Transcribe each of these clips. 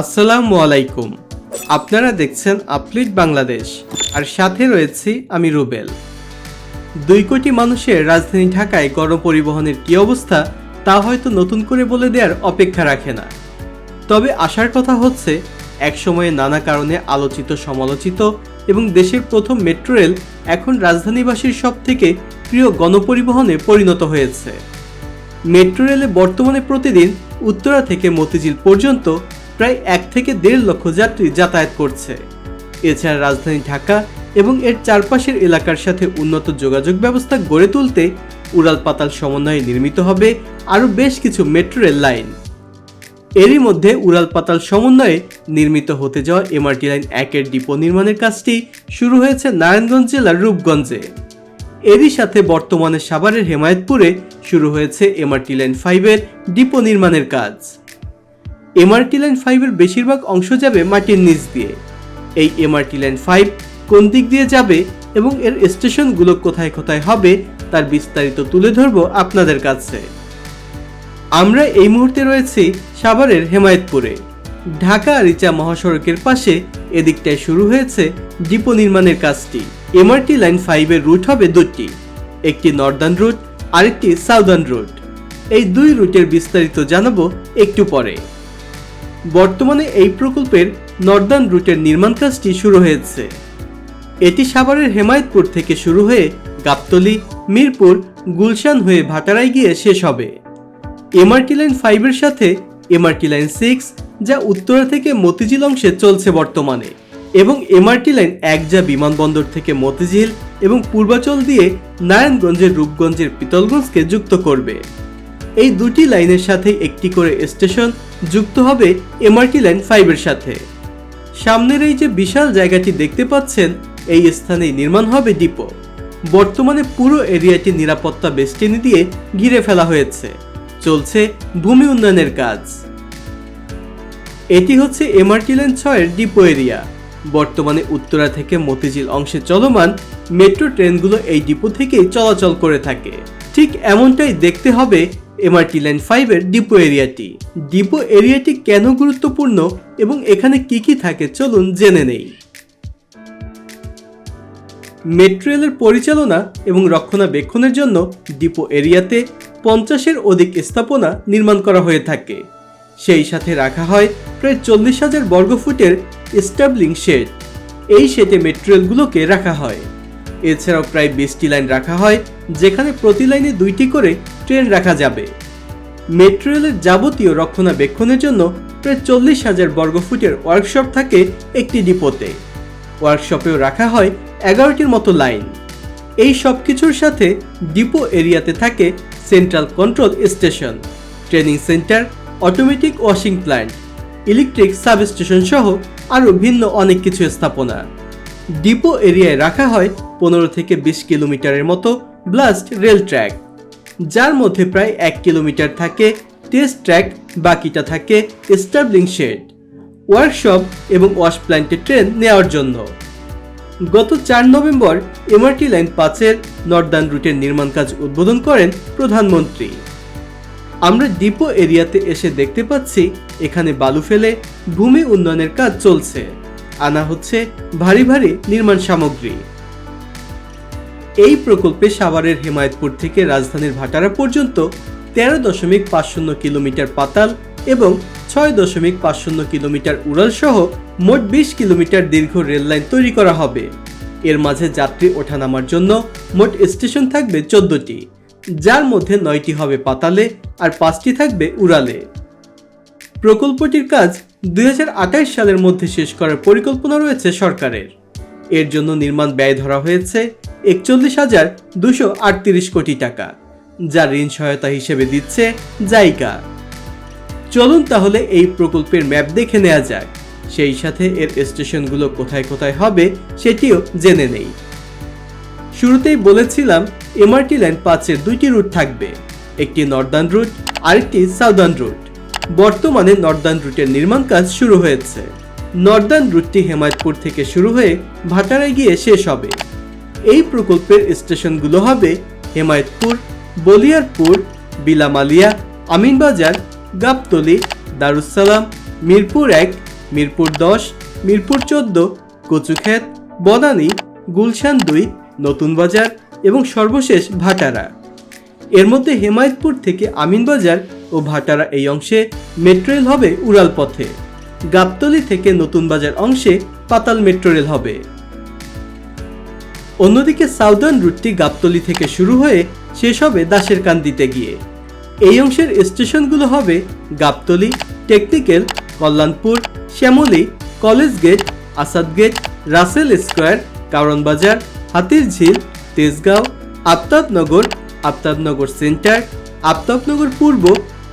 আসসালামু আলাইকুম। আপনারা দেখছেন আপলিট বাংলাদেশ, আর সাথে রয়েছি আমি রুবেল। দুই কোটি মানুষের রাজধানী ঢাকায় গণপরিবহনের কী অবস্থা, তা হয়তো নতুন করে বলে দেওয়ার অপেক্ষা রাখে না। তবে আসার কথা হচ্ছে, একসময়ে নানা কারণে আলোচিত, সমালোচিত এবং দেশের প্রথম মেট্রো রেল এখন রাজধানীবাসীর সব থেকে প্রিয় গণপরিবহনে পরিণত হয়েছে। মেট্রো রেলে বর্তমানে প্রতিদিন উত্তরা থেকে মতিঝিল পর্যন্ত প্রায় এক থেকে দেড় লক্ষ যাত্রী যাতায়াত করছে। এছাড়া রাজধানী ঢাকা এবং এর চারপাশের এলাকার সাথে উন্নত যোগাযোগ ব্যবস্থা গড়ে তুলতে উড়াল পাতাল সমন্বয়ে নির্মিত হবে আরও বেশ কিছু মেট্রো রেল লাইন। এরই মধ্যে উড়াল পাতাল সমন্বয়ে নির্মিত হতে যাওয়া এমআরটি লাইন একের ডিপো নির্মাণের কাজটি শুরু হয়েছে নারায়ণগঞ্জ জেলার রূপগঞ্জে। এরই সাথে বর্তমানে সাভারের হেমায়তপুরে শুরু হয়েছে এমআরটি লাইন ফাইভের ডিপো নির্মাণের কাজ। এমআরটি লাইন ফাইভের বেশিরভাগ অংশ যাবে মাটির নিচ দিয়ে। এই এমআরটি লাইন ফাইভ কোন দিক দিয়ে যাবে এবং এর স্টেশনগুলো কোথায় কোথায় হবে তার বিস্তারিত তুলে ধরবো আপনাদের কাছে। আমরা এই মুহূর্তে রয়েছি সাভারের হেমায়তপুরে। ঢাকা রিচা মহাসড়কের পাশে এদিকটায় শুরু হয়েছে ডিপো নির্মাণের কাজটি। এমআরটি লাইন ফাইভের রুট হবে দুটি, একটি নর্দার্ন রুট আরেকটি সাউদার্ন রুট এই দুই রুটের বিস্তারিত জানাব একটু পরে। বর্তমানে এই প্রকল্পের নর্দার্ন রুটের নির্মাণ কাজটি শুরু হয়েছে। এটি সাভারের হেমায়তপুর থেকে শুরু হয়ে গাবতলি, মিরপুর, গুলশান হয়ে ভাটারায় গিয়ে শেষ হবে। এমআরটি লাইন ফাইভের সাথে এমআরটি লাইন সিক্স যা উত্তরা থেকে মতিঝিল অংশে চলছে বর্তমানে, এবং এমআরটি লাইন এক যা বিমানবন্দর থেকে মতিঝিল এবং পূর্বাচল দিয়ে নারায়ণগঞ্জের রূপগঞ্জের পিতলগঞ্জকে যুক্ত করবে। এই দুটি লাইনের সাথে একটি করে স্টেশন যুক্ত হবে এমআরটি লাইন ফাইভের সাথে। সামনের এই যে বিশাল জায়গাটি দেখতে পাচ্ছেন, এই স্থানেই নির্মাণ হবে ডিপো বর্তমানে পুরো এরিয়াটি নিরাপত্তা বেষ্টনী দিয়ে ঘিরে ফেলা হয়েছে। চলছে ভূমি উন্নয়নের কাজ। এটি হচ্ছে এমআরটি লাইন ছয়ের ডিপো এরিয়া বর্তমানে উত্তরা থেকে মতিঝিল অংশে চলমান মেট্রো ট্রেনগুলো এই ডিপো থেকেই চলাচল করে থাকে। ঠিক এমনটাই দেখতে হবে এমআরটি লাইন ফাইভের ডিপো এরিয়াটি ডিপো এরিয়াটি কেন গুরুত্বপূর্ণ এবং এখানে কি কি থাকে চলুন জেনে নেই। মেট্রো রেলের পরিচালনা এবং রক্ষণাবেক্ষণের জন্য ডিপো এরিয়াতে পঞ্চাশের অধিক স্থাপনা নির্মাণ করা হয়ে থাকে। সেই সাথে রাখা হয় প্রায় চল্লিশ হাজার বর্গফুটের স্টাবলিং শেড। এই শেডে মেট্রো রেলগুলোকে রাখা হয়। এছাড়াও প্রায় বিশটি লাইন রাখা হয়, যেখানে প্রতি লাইনে দুইটি করে ট্রেন রাখা যাবে। মেট্রো রেলের যাবতীয় রক্ষণাবেক্ষণের জন্য প্রায় চল্লিশ হাজার বর্গফুটের ওয়ার্কশপ থাকে একটি ডিপোতে। ওয়ার্কশপেও রাখা হয় এগারোটির মতো লাইন। এই সব কিছুর সাথে ডিপো এরিয়াতে থাকে central control station, training centre, automatic washing plant, electric substation সহ আরও ভিন্ন অনেক কিছু স্থাপনা। ডিপো এরিয়ায় রাখা হয় পনেরো থেকে বিশ কিলোমিটারের মতো ব্লাস্ট রেল ট্র্যাক। যার মধ্যে প্রায় এক কিলোমিটার থাকে টেস্ট ট্র্যাক, বাকিটা থাকে স্টাবলিং শেড, ওয়ার্কশপ এবং ওয়াশ প্ল্যান্টে ট্রেন নেওয়ার জন্য। গত চার নভেম্বর এমআরটি লাইন পাঁচের নর্দার্ন রুটের নির্মাণ কাজ উদ্বোধন করেন প্রধানমন্ত্রী। আমরা ডিপো এরিয়াতে এসে দেখতে পাচ্ছি, এখানে বালু ফেলে ভূমি উন্নয়নের কাজ চলছে। আনা হচ্ছে ভারী ভারী নির্মাণ সামগ্রী। এই প্রকল্পে সাভারের হেমায়তপুর থেকে রাজধানীর ভাটারা পর্যন্ত তেরো দশমিক পাঁচ শূন্য কিলোমিটার পাতাল এবং ছয় দশমিক পাঁচ শূন্য কিলোমিটার উড়াল সহ মোট বিশ কিলোমিটার দীর্ঘ রেল লাইন তৈরি করা হবে। এর মাঝে যাত্রী ওঠানামার জন্য মোট স্টেশন থাকবে চোদ্দটি, যার মধ্যে নয়টি হবে পাতালে আর পাঁচটি থাকবে উড়ালে। প্রকল্পটির কাজ দু হাজার আঠাশ সালের মধ্যে শেষ করার পরিকল্পনা রয়েছে সরকারের। এর জন্য নির্মাণ ব্যয় ধরা হয়েছে একচল্লিশ হাজার দুশো আটত্রিশ কোটি টাকা, যা ঋণ সহায়তা হিসেবে দিচ্ছে জাইকা। চলুন তাহলে এই প্রকল্পের ম্যাপ দেখে নেওয়া যাক। সেই সাথে এর স্টেশনগুলো কোথায় কোথায় হবে সেটিও জেনে নেই। শুরুতেই বলেছিলাম, এমআরটি লাইন পাঁচের দুইটি রুট থাকবে। একটি নর্দার্ন রুট, আরেকটি সাউদার্ন রুট। বর্তমানে নর্দার্ন রুটের নির্মাণ কাজ শুরু হয়েছে। নর্দার্ন রুটটি হেমায়তপুর থেকে শুরু হয়ে ভাটারায় গিয়ে শেষ হবে। এই প্রকল্পের স্টেশনগুলো হবে হেমায়তপুর, বলিয়ারপুর, বিলামালিয়া, আমিনবাজার, গাবতলি দারুসালাম মিরপুর এক, মিরপুর দশ, মিরপুর চোদ্দ, কচুক্ষেত, বনানী, গুলশান দুই, নতুন বাজার এবং সর্বশেষ ভাটারা। এর মধ্যে হেমায়তপুর থেকে আমিনবাজার ও ভাটারা এই অংশে মেট্রো রেল হবে উড়াল পথে। গাবতলী থেকে নতুন বাজার অংশে পাতাল মেট্রো রেল হবে। অন্যদিকে সাউদার্ন রুটটি গাবতলী থেকে শুরু হয়ে শেষ হবে দাসের কান্দিতে গিয়ে। এই অংশের স্টেশনগুলো হবে Gabtali, technical, Kalyanpur, Shyamoli, college gate, Asad gate, Russell square, Karwan Bazar Hatir Jheel Tejgaon, Aftabnagar Aftabnagar centre Aftabnagar পূর্ব,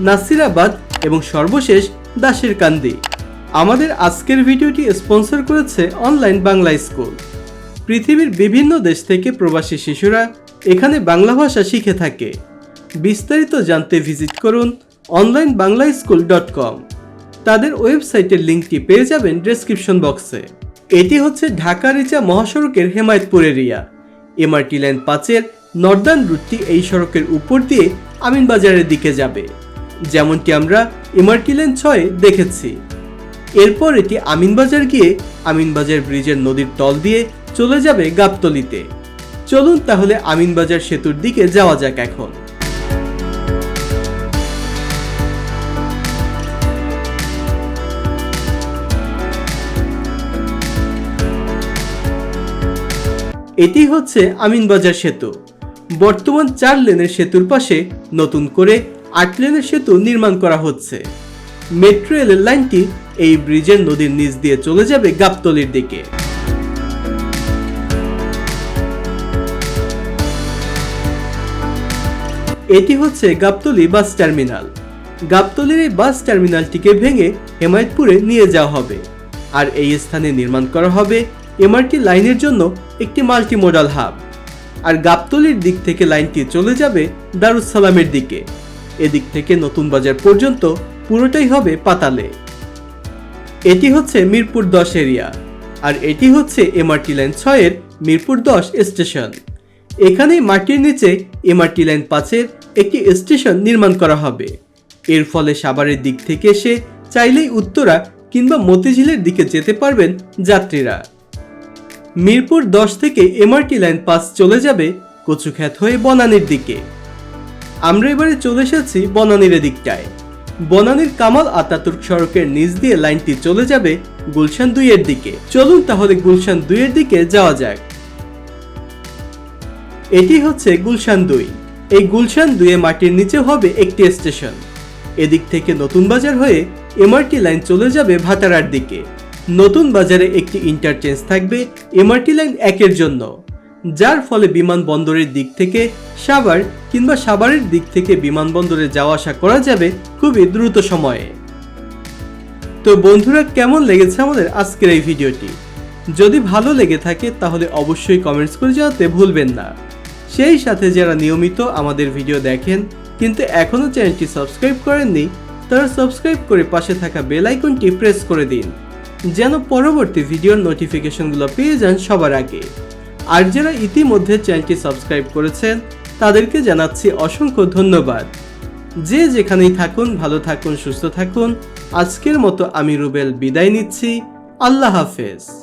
নাসিরাবাদ এবং সর্বশেষ দাসের কান্দি আমাদের আজকের ভিডিওটি স্পন্সর করেছে অনলাইন বাংলা স্কুল। পৃথিবীর বিভিন্ন দেশ থেকে প্রবাসী শিশুরা এখানে বাংলা ভাষা শিখে থাকে। বিস্তারিত জানতে ভিজিট করুন online Bangla school dot com. তাদের ওয়েবসাইটের লিঙ্কটি পেয়ে যাবেন ডেসক্রিপশন বক্সে। এটি হচ্ছে ঢাকা রিচা মহাসড়কের হেমায়তপুর এরিয়া। এমআরটি লাইন পাঁচের নর্দার্ন রুটটি এই সড়কের উপর দিয়ে আমিনবাজারের দিকে যাবে। যেমনটি আমরা এমআরটি লাইন ছয়ে দেখেছি। এরপর এটি আমিনবাজার গিয়ে আমিনবাজার ব্রিজের নদীর তল দিয়ে চলে যাবে গাবতলিতে। চলুন তাহলে আমিনবাজার সেতুর দিকে যাওয়া যাক এখন। এটি হচ্ছে আমিনবাজার সেতু। বর্তমান চার লেনের সেতুর পাশে নতুন করে আট লেনের সেতু নির্মাণ করা হচ্ছে। মেট্রো রেলের লাইনটি এই ব্রিজের নদীর নিচ দিয়ে চলে যাবে গাবতলির দিকে। এটি হচ্ছে গাবতলি বাস টার্মিনাল। গাবতলির এই বাস টার্মিনালটিকে ভেঙে হেমায়তপুরে নিয়ে যাওয়া হবে। আর এই স্থানে নির্মাণ করা হবে এমআরটি লাইনের জন্য একটি মাল্টি মোডাল হাব। আর গাবতলির দিক থেকে লাইনটি চলে যাবে দারুসালামের দিকে। এদিক থেকে নতুন বাজার পর্যন্ত পুরোটাই হবে পাতালে। এটি হচ্ছে মিরপুর দশ এরিয়া আর এটি হচ্ছে এমআরটি লাইন ছয়ের মিরপুর দশ স্টেশন। এখানে মাটির নিচে এমআরটি লাইন পাঁচের একটি স্টেশন নির্মাণ করা হবে। এর ফলে সাভারের দিক থেকে এসে চাইলেই উত্তরা কিংবা মতিঝিলের দিকে যেতে পারবেন যাত্রীরা। মিরপুর দশ থেকে এমআরটি লাইন পাস চলে যাবে কচুখ্যাত হয়ে বনানীর দিকে। আমরা এবারে চলে এসেছি বনানীর দিকটায় বনানীর কামাল আতাতুর্ক সড়কের নিচ দিয়ে লাইনটি চলে যাবে গুলশান দুইয়ের দিকে। চলুন তাহলে গুলশান দুইয়ের দিকে যাওয়া যাক। এটি হচ্ছে গুলশান দুই। এই গুলশান দুয়ে মাটির নিচে হবে একটি স্টেশন। এদিক থেকে নতুন বাজার হয়ে এমআরটি লাইন চলে যাবে ভাটারার দিকে। নতুন বাজারে একটি ইন্টারচেঞ্জ থাকবে এমআরটি লাইন একের জন্য, যার ফলে বিমানবন্দরের দিক থেকে সাভার কিংবা সাভারের দিক থেকে বিমানবন্দরে যাওয়া আসা করা যাবে খুবই দ্রুত সময়ে। তো বন্ধুরা, কেমন লেগেছে আমাদের আজকের এই ভিডিওটি? যদি ভালো লেগে থাকে, তাহলে অবশ্যই কমেন্টস করে জানাতে ভুলবেন না। সেই সাথে যারা নিয়মিত আমাদের ভিডিও দেখেন, কিন্তু এখনও চ্যানেলটি সাবস্ক্রাইব করেননি, তারা সাবস্ক্রাইব করে পাশে থাকা বেল আইকনটি প্রেস করে দিন। যেন পরবর্তী ভিডিওর নোটিফিকেশনগুলো পেয়ে যান সবার আগে। আর যারা ইতিমধ্যে চ্যানেলটি সাবস্ক্রাইব করেছেন, তাদেরকে জানাচ্ছি অসংখ্য ধন্যবাদ। যে যেখানেই থাকুন, ভালো থাকুন, সুস্থ থাকুন, আজকের মতো আমি রুবেল বিদায় নিচ্ছি। আল্লাহ হাফেজ।